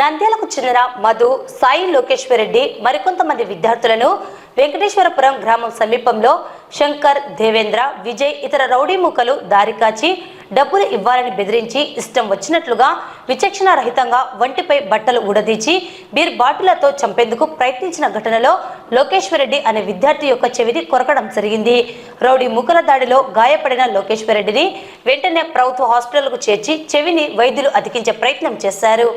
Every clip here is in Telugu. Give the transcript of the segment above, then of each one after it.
నంద్యాలకు చెందిన మధు సాయి లోకేశ్వర్ రెడ్డి మరికొంతమంది విద్యార్థులను వెంకటేశ్వరపురం గ్రామం సమీపంలో శంకర్ దేవేంద్ర విజయ్ ఇతర రౌడీ మూకలు దారి కాచి డబ్బులు ఇవ్వాలని బెదిరించి ఇష్టం వచ్చినట్లుగా విచక్షణ రహితంగా వంటిపై బట్టలు ఊడదీచి బీర్ బాటిలతో చంపేందుకు ప్రయత్నించిన ఘటనలో లోకేశ్వర్ రెడ్డి అనే విద్యార్థి యొక్క చెవిది కొరకడం జరిగింది. రౌడీ మూకల దాడిలో గాయపడిన లోకేశ్వర్ రెడ్డిని వెంటనే ప్రభుత్వ హాస్పిటల్కు చేర్చి చెవిని వైద్యులు అతికించే ప్రయత్నం చేశారు.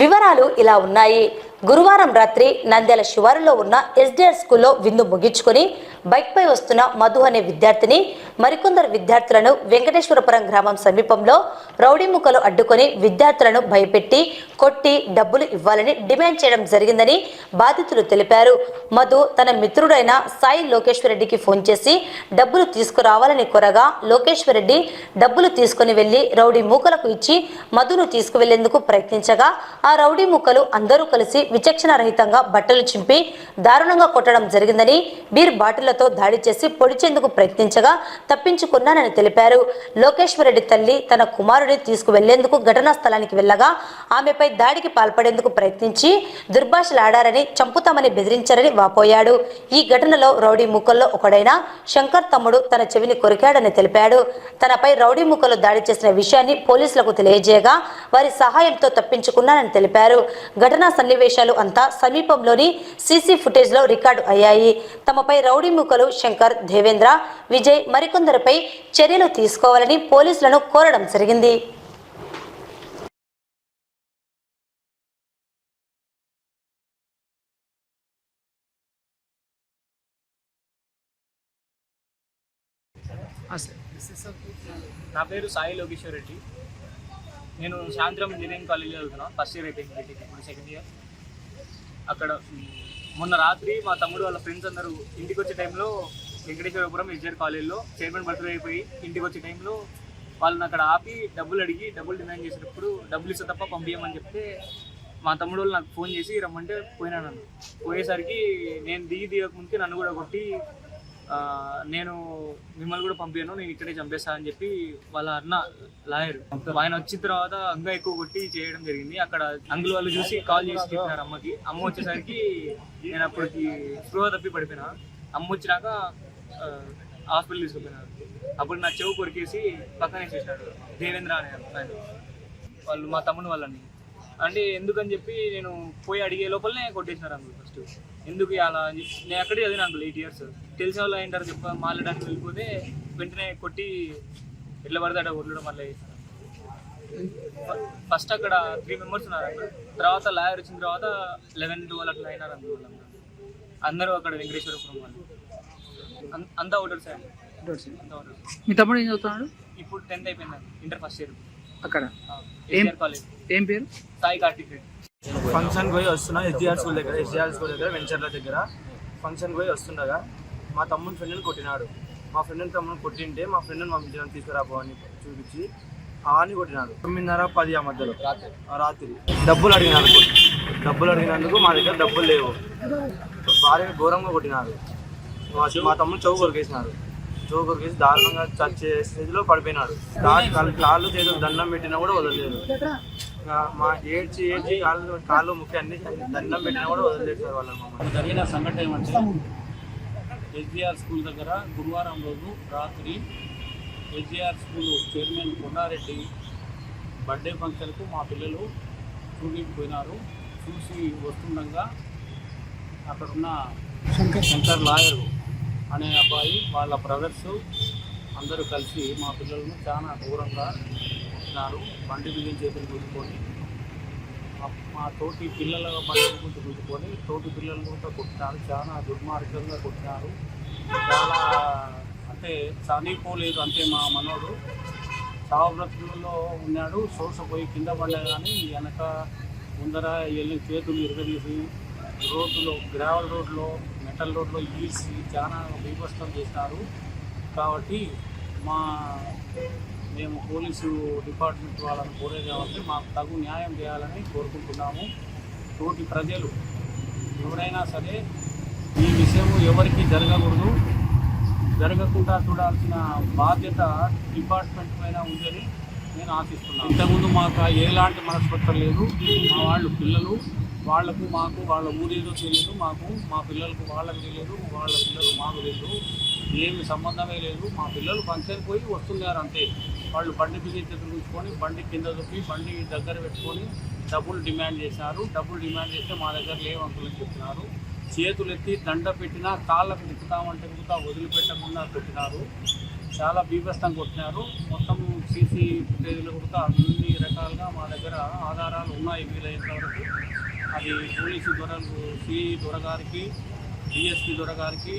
వివరాలు ఇలా ఉన్నాయి. గురువారం రాత్రి నంద్యాల శివారులో ఉన్న ఎస్డిఆర్ స్కూల్లో విందు ముగించుకొని బైక్పై వస్తున్న మధు అనే విద్యార్థిని మరికొందరు విద్యార్థులను వెంకటేశ్వరపురం గ్రామం సమీపంలో రౌడీ ముక్కలు అడ్డుకొని విద్యార్థులను భయపెట్టి కొట్టి డబ్బులు ఇవ్వాలని డిమాండ్ చేయడం జరిగిందని బాధితులు తెలిపారు. మధు తన మిత్రుడైన సాయి లోకేశ్వర్ రెడ్డికి ఫోన్ చేసి డబ్బులు తీసుకురావాలని కోరగా లోకేశ్వర్ రెడ్డి డబ్బులు తీసుకుని వెళ్ళి రౌడీ మూకలకు ఇచ్చి మధును తీసుకువెళ్ళేందుకు ప్రయత్నించగా ఆ రౌడీ మూకలు అందరూ కలిసి విచక్షణ రహితంగా బట్టలు చింపి దారుణంగా కొట్టడం జరిగిందని బీర్ కత్తులతో దాడి చేసి పొడిచేందుకు ప్రయత్నించగా తప్పించుకున్నానని తెలిపారు. లోకేశ్వర్రెడ్డి తల్లి తన కుమారుడిని తీసుకువెళ్ళేందుకు ఘటనా స్థలానికి వెళ్ళగా ఆమెపై దాడికి పాల్పడేందుకు ప్రయత్నించి దుర్భాషలాడారని చంపుతామని బెదిరించారని వాపోయాడు. ఈ ఘటనలో రౌడీ ముక్కల్లో ఒకడైన శంకర్ తమ్ముడు తన చెవిని కొరికాడని తెలిపాడు. తనపై రౌడీ ముక్కలు దాడి చేసిన విషయాన్ని పోలీసులకు తెలియజేయగా వారి సహాయంతో తప్పించుకున్నానని తెలిపారు. ఘటనా సన్నివేశాలు అంతా సమీపంలోని సీసీ ఫుటేజ్లో రికార్డు అయ్యాయి. తమపై రౌడీ ముక్కలు శంకర్ దేవేంద్ర విజయ్ మరికొందరిపై చర్యలు తీసుకోవాలని పోలీసులను కోరడం జరిగింది. నా పేరు సాయి లోకేశ్వర్ రెడ్డి. నేను సాయంత్రం ఇంజనీరింగ్ కాలేజ్ చదువుతున్నాను. ఫస్ట్ ఇయర్ అయిపోయింది ఇప్పుడు సెకండ్ ఇయర్ అక్కడ మొన్న రాత్రి మా తమ్ముడు వాళ్ళ ఫ్రెండ్స్ అందరూ ఇంటికి వచ్చే టైంలో వెంకటేశ్వరపురం ఎస్జర్ కాలేజ్లో చైర్మన్ బర్త్డే అయిపోయి ఇంటికి వచ్చే టైంలో వాళ్ళని అక్కడ ఆపి డబ్బులు అడిగి డబ్బులు డిమాండ్ చేసినప్పుడు డబ్బులు ఇస్తే తప్ప పంపించమని చెప్తే మా తమ్ముడు వాళ్ళు నాకు ఫోన్ చేసి రమ్మంటే పోయినాను పోయేసరికి నేను దిగి దిగక ముందుకే నన్ను కూడా కొట్టి నేను మిమ్మల్ని కూడా పంపాను నేను ఇక్కడే చంపేస్తా అని చెప్పి వాళ్ళ అన్న లాయర్. ఆయన వచ్చిన తర్వాత ఇంకా ఎక్కువ కొట్టి చేయడం జరిగింది. అక్కడ అంగులు వాళ్ళు చూసి కాల్ చేసి చెప్పినారు అమ్మకి. అమ్మ వచ్చేసరికి నేను అప్పటికి స్పృహ తప్పి పడిపోయినా. అమ్మ వచ్చినాక హాస్పిటల్ తీసుకుపోయినారు అప్పుడు నా చెవు కొరికేసి పక్కన వేసేసినాడు దేవేంద్ర అనే ఆయన. వాళ్ళు మా తమ్ముడు వాళ్ళని. అంటే ఎందుకని చెప్పి నేను పోయి అడిగే లోపలనే కొట్టేసినారు అంకుల్ ఫస్ట్. ఎందుకు అలా అని చెప్పి నేను అక్కడే చదివిన అంకుల్ ఎయిట్ ఇయర్స్ తెలిసిన వాళ్ళు అయింటారు చెప్ప మాట్లాడడానికి వెళ్ళిపోతే వెంటనే కొట్టి ఎట్లా పడితే అట్లా కొట్టడం మళ్ళీ ఫస్ట్ అక్కడ త్రీ మెంబర్స్ ఉన్నారు అంకుల్ తర్వాత లాయర్ వచ్చిన తర్వాత లెవెన్ ట్వెల్వ్ అట్లా అయినారు వాళ్ళందరూ. అందరూ అక్కడ వెంకటేశ్వరపురం వాళ్ళు. అంతా ఓటర్స్ సార్. మీ తమ్ముడు ఏం చదువుతున్నాడు? ఇప్పుడు టెన్త్ అయిపోయింది ఇంటర్ ఫస్ట్ ఇయర్ అక్కడ. ఎన్టీఆర్ కాలేజ్ ఏం పేరు? సాయి కార్తిక్ రెడ్డి. ఫంక్షన్ పోయి వస్తున్నా ఎస్డిఆర్ స్కూల్ దగ్గర ఎస్డిఆర్ స్కూల్ దగ్గర వెంచర్ల దగ్గర. ఫంక్షన్ పోయి వస్తుండగా మా తమ్ముని ఫ్రెండ్ని కొట్టినాడు. మా ఫ్రెండ్ని తమ్ముని కొట్టింటే మా ఫ్రెండ్ని పంపించడానికి తీసుకురాపో అని చూపించి అని కొట్టినాడు. తొమ్మిదిన్నర పది ఆ మధ్యలో. ఆ రాత్రి. డబ్బులు అడిగినాడు. డబ్బులు అడిగినందుకు మా దగ్గర డబ్బులు లేవు. భార్యని ఘోరంగా కొట్టినాడు. మా మా తమ్ముడు చౌక కొరికేసినాడు. చౌక కొరికేసి దారుణంగా చచ్చే స్టేజ్లో పడిపోయినాడు కాళ్ళు చేతులు దండం పెట్టినా కూడా వదలలేదు. మా ఏడ్చి ఏడ్చి కాళ్ళు కాళ్ళు ముఖ్య అన్ని దండం పెట్టినా కూడా వదలలేదు సార్ వాళ్ళని మమ్మల్ని. జరిగిన సంఘటన ఏమంటే ఎస్జిఆర్ స్కూల్ దగ్గర గురువారం రోజు రాత్రి SGR school chairman Kondareddy birthday ఫంక్షన్కు మా పిల్లలు చూడడానికి పోయినారు. చూసి వస్తుండగా అక్కడున్న శంకర్. లాయర్ అనే అబ్బాయి వాళ్ళ బ్రదర్స్ అందరూ కలిసి మా పిల్లలను చాలా దూరంగా వచ్చినారు బండి బిల్లింగ్ చేతులు కూర్చుకొని మా- తోటి పిల్లల బండి గురించి కూర్చుకొని తోటి పిల్లలు కూడా కొట్టినారు చాలా దుర్మార్గంగా కొట్టినారు చాలా అంటే చనిపోలేదు అంటే మా మనోడు. చావు ఉన్నాడు పోయి కింద పడ్డా కానీ వెనక ముందర వెళ్ళి చేతులు ఇరగదీసి రోడ్డులో గ్రావెల్ రోడ్లో మెటల్ రోడ్లో ఈడ్చి చాలా బీభస్తం చేసినారు కాబట్టి మా మేము పోలీసు డిపార్ట్మెంట్ వాళ్ళని కోరేదేమంటే మాకు తగు న్యాయం చేయాలని కోరుకుంటున్నాము. తోటి ప్రజలు ఎవరైనా సరే ఈ విషయం ఎవరికి జరగకూడదు. జరగకుండా చూడాల్సిన బాధ్యత డిపార్ట్మెంట్ పైన ఉందని నేను ఆశిస్తున్నాను. ఇంతకుముందు మాకు ఎలాంటి మనస్పత్రం లేదు. మా వాళ్ళు పిల్లలు. వాళ్ళకు మాకు వాళ్ళ ఊరేదో తెలియదు. మాకు మా పిల్లలకు వాళ్ళకి తెలియదు. వాళ్ళ పిల్లలు మాకు తెలియదు. ఏమి సంబంధమే లేదు. మా పిల్లలు ఫంక్షన్ పోయి వస్తున్నారు అంతే. వాళ్ళు బండి బిగించి తీసుకొని బండి కింద దొక్కి బండి దగ్గర పెట్టుకొని డబ్బులు డిమాండ్ చేశారు. డబ్బులు డిమాండ్ చేస్తే మా దగ్గర లేవు చెప్తున్నారు చేతులు ఎత్తి దండ పెట్టినా కాళ్ళకు తిప్పుతామంటే తిప్పుతా వదిలిపెట్టకుండా పెట్టినారు. చాలా బీభత్సం కొట్టినారు. మొత్తం సీసీ ఫుటేజీలు కూడా అన్ని రకాలుగా మా దగ్గర ఆధారాలు ఉన్నాయి వీలైనంత వరకు. అది పోలీసు దొరలు సిఐ దొరగారికి డిఎస్పి దొరగారికి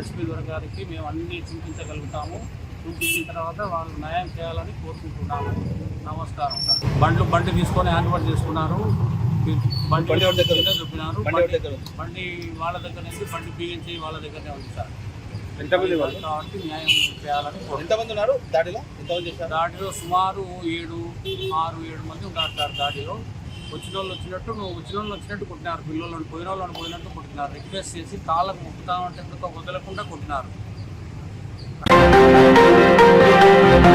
ఎస్పీ దొరగారికి మేము అన్నీ చూపించగలుగుతాము. చూపించిన తర్వాత వాళ్ళు న్యాయం చేయాలని కోరుకుంటున్నాము నమస్కారం సార్. బండ్లు బండి తీసుకొని హ్యాండ్ ఓవర్ చేసుకున్నారు బండి చూపినారు బండి బండి వాళ్ళ దగ్గర నుంచి బండి బిగించి వాళ్ళ దగ్గరనే ఉంది సార్. ఎంతమంది వాళ్ళు? కాబట్టి న్యాయం చేయాలని కోరుకుంటున్నాను. ఎంతమంది ఉన్నారు దాడిలో? ఎంతమంది చేశారు? దాడిలో సుమారు ఏడు ఆరు ఏడు మంది ఉన్నారు సార్ దాడిలో. వచ్చిన వాళ్ళు వచ్చినట్టు నువ్వు వచ్చిన వాళ్ళు వచ్చినట్టు కొట్టినారు. పిల్లలను పోయిన వాళ్ళని పోయినట్టు కొట్టినారు. రిక్వెస్ట్ చేసి కాళ్ళకు ముక్కుతామంటే ఎందుకో వదలకుండా కొట్టినారు.